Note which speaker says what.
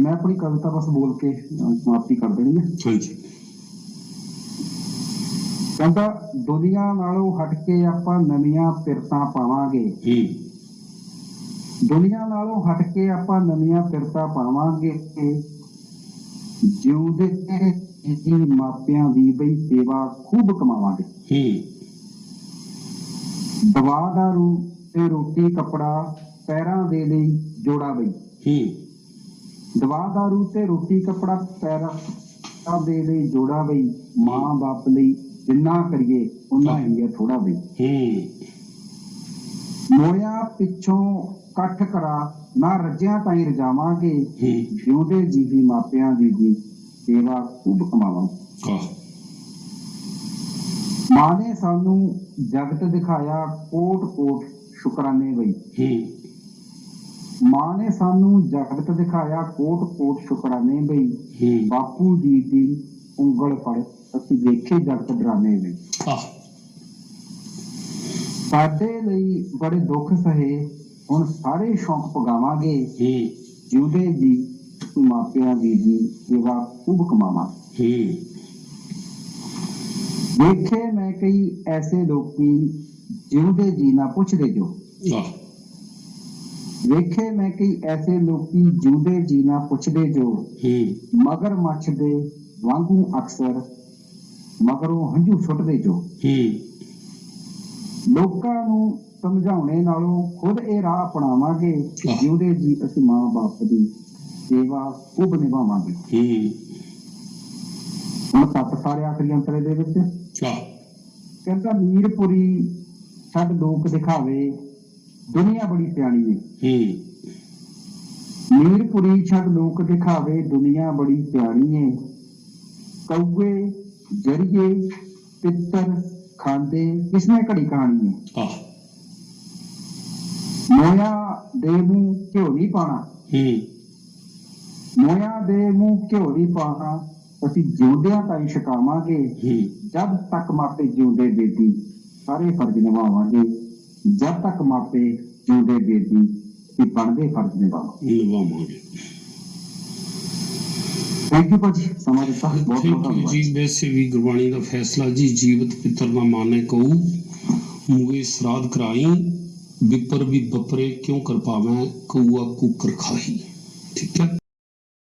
Speaker 1: ਮੈਂ ਆਪਣੀ ਕਵਿਤਾ ਬਸ ਬੋਲ ਕੇ ਸਮਾਪਤੀ ਕਰ ਦੇਣੀ ਹੈ
Speaker 2: ਹਾਂਜੀ
Speaker 1: ਕਹਿੰਦਾ ਦੁਨੀਆ ਨਾਲੋਂ ਹਟ ਕੇ ਆਪਾਂ ਨਵੀਆਂ ਪਿਰਤਾਂ ਪਾਵਾਂਗੇ।
Speaker 2: ਹੂੰ।
Speaker 1: ਦੁਨੀਆ ਨਾਲੋਂ ਹਟ ਕੇ ਆਪਾਂ ਨਵੀਆਂ ਪਿਰਤਾਂ ਪਾਵਾਂਗੇ। ਜਿਉਂਦੇ ਜੀ ਮਾਪਿਆਂ ਦੀ ਬਈ ਸੇਵਾ ਖੂਬ ਕਮਾਵਾਂਗੇ।
Speaker 2: ਹੂੰ।
Speaker 1: ਦਵਾ ਦਾਰੂ ਤੇ ਰੋਟੀ ਕਪੜਾ ਪੈਰਾਂ ਦੇ ਲਈ ਜੋੜਾ ਬਈ।
Speaker 2: ਹੂੰ।
Speaker 1: ਦਵਾ ਦਾਰੂ ਤੇ ਰੋਟੀ ਕਪੜਾ ਪੈਰਾਂ ਦੇ ਲਈ ਜੋੜਾ ਬਈ ਮਾਂ ਬਾਪ ਲਈ ਜਿੰਨਾ ਕਰੀਏ ਉਹਨਾਂ ਹੀ ਹੈ ਥੋੜਾ ਬਈ
Speaker 2: ਹੂੰ।
Speaker 1: ਮੋਇਆ ਪਿੱਛੋਂ ਕੱਠ ਕਰਾ ਨਾ ਰੱਜਿਆਂ ਤਾਈਂ ਰਜਾਵਾਂਗੇ ਜਿਉਂਦੇ ਜੀ ਵੀ ਮਾਪਿਆਂ ਦੀ ਜੀ ਸੇਵਾ ਖੂਬ ਕਮਾਵਾਂ ਮਾਂ ਨੇ ਸਾਨੂੰ ਜਗਤ ਦਿਖਾਇਆ ਕੋਟ ਕੋਟ ਸ਼ੁਕਰਾਨੇ ਬਈ।
Speaker 2: ਹੂੰ।
Speaker 1: ਮਾਂ ਨੇ ਸਾਨੂੰ ਜਗਤ ਦਿਖਾਇਆ ਕੋਟ ਕੋਟ ਸ਼ੁਕਰਾਨੇ ਬਈ। ਬਾਪੂ ਜੀ ਦੀ ਉਂਗਲ ਫੜ ਅਸੀਂ ਵੇਖੇ ਜਗਤ ਡਰਾਨੇ
Speaker 2: ਆਹ।
Speaker 1: ਸਾਡੇ ਲਈ ਬੜੇ ਦੁੱਖ ਸਹੇ ਹੁਣ ਸਾਰੇ ਸ਼ੌਂਕ ਪਗਾਵਾਂਗੇ
Speaker 2: ਹੂੰ।
Speaker 1: ਜਿਉਂਦੇ ਜੀ ਮਾਪਿਆਂ ਦੀ ਜੀ ਸੇਵਾ ਖੂਬ ਕਮਾਵਾਂ।
Speaker 2: ਹੂੰ।
Speaker 1: ਵੇਖੇ ਮੈਂ ਕਈ ਐਸੇ ਲੋਕੀ ਜਿਉਂਦੇ ਜੀ ਨਾ ਪੁੱਛਦੇ ਜੋ। ਵੇਖੇ ਮੈਂ ਕਈ ਐਸੇ ਲੋਕੀ ਜਿਉਂਦੇ ਜੀ ਨਾ ਪੁੱਛਦੇ ਜੋ।
Speaker 2: ਹੂੰ।
Speaker 1: ਮਗਰ ਮੱਛ ਦੇ ਵਾਂਗੂ ਅਕਸਰ ਮਗਰੋਂ ਹੰਝੂ ਸੁੱਟਦੇ ਜੋ।
Speaker 2: ਹੂੰ।
Speaker 1: ਲੋਕਾਂ ਨੂੰ ਸਮਝਾਉਣੇ ਨਾਲੋਂ ਖੁਦ ਇਹ ਰਾਹ ਅਪਣਾਵਾਂਗੇ। ਜਿਉਂਦੇ ਜੀ ਅਸੀਂ ਮਾਂ ਬਾਪ ਦੀ ਸੇਵਾ ਖੂਬ ਨਿਭਾਵਾਂਗੇ।
Speaker 2: ਹੂੰ।
Speaker 1: ਹੁਣ ਸੱਤ ਸਾਰੇ ਆਖਰੀ ਅੰਤਰੇ ਦੇ ਵਿੱਚ ਕਹਿੰਦਾ ਮੀਰਪੁਰੀ ਛੱਡ ਲੋਕ ਦਿਖਾਵੇ। ਦੁਨੀਆ ਬੜੀ ਸਿਆਣੀ ਹੈ
Speaker 2: ਹੂੰ।
Speaker 1: ਮੀਰਪੁਰੀ ਛੱਡ ਲੋਕ ਦਿਖਾਵੇ ਦੁਨੀਆ ਬੜੀ ਸਿਆਣੀ ਏ। ਕਊਏ ਜਰੀਏ ਪਿੱਤਰ ਖਾਂਦੇ ਕਿਸਨੇ ਘੜੀ ਕਹਾਣੀ ਏ?
Speaker 2: ਆਹ
Speaker 1: ਮੋਇਆ ਦੇ ਮੂੰਹ ਘਿਓ ਨਹੀਂ ਪਾਣਾ
Speaker 2: ਹੂੰ।
Speaker 1: ਮੋਇਆ ਦੇ ਮੂੰਹ ਘਿਓ ਨਹੀਂ ਪਾਣਾ ਅਸੀਂ ਜਿਉਂਦਿਆਂ ਤਾਈਂ ਛਕਾਵਾਂਗੇ।
Speaker 2: ਹੂੰ।
Speaker 1: ਜਦ ਤੱਕ ਮਾਪੇ ਜਿਉਂਦੇ ਬੇਦੀ ਸਾਰੇ ਫਰਜ਼ ਨਿਭਾਵਾਂਗੇ। ਜਦ ਤੱਕ ਮਾਪੇ ਜਿਉਂਦੇ ਬੇਦੀ ਇਹ ਬਣਦੇ ਫਰਜ਼ ਨਿਭਾਵਾਂਗੇ
Speaker 2: ਨਿਭਾਵਾਂਗੇ।
Speaker 1: ਥੈਂਕ ਯੂ ਭਾਜੀ ਸਮਾਂ ਦਿੱਤਾ। ਬਹੁਤ ਬਹੁਤ ਧੰਨਵਾਦ।
Speaker 2: ਜੀ ਵੈਸੇ ਵੀ ਗੁਰਬਾਣੀ ਦਾ ਫੈਸਲਾ ਜੀ ਜੀਵਤ ਪਿਤਰ ਨਾ ਮਾਨੇ ਕਉ ਮੂਏ ਸਰਾਧ ਕਰਾਈ ਵਿਪਰ ਵੀ ਬਪਰੇ ਕਿਉਂ ਕਰ ਪਾਵੇਂ ਕਊਆ ਕੁਕਰ ਖਾਹੀ। ਠੀਕ ਹੈ?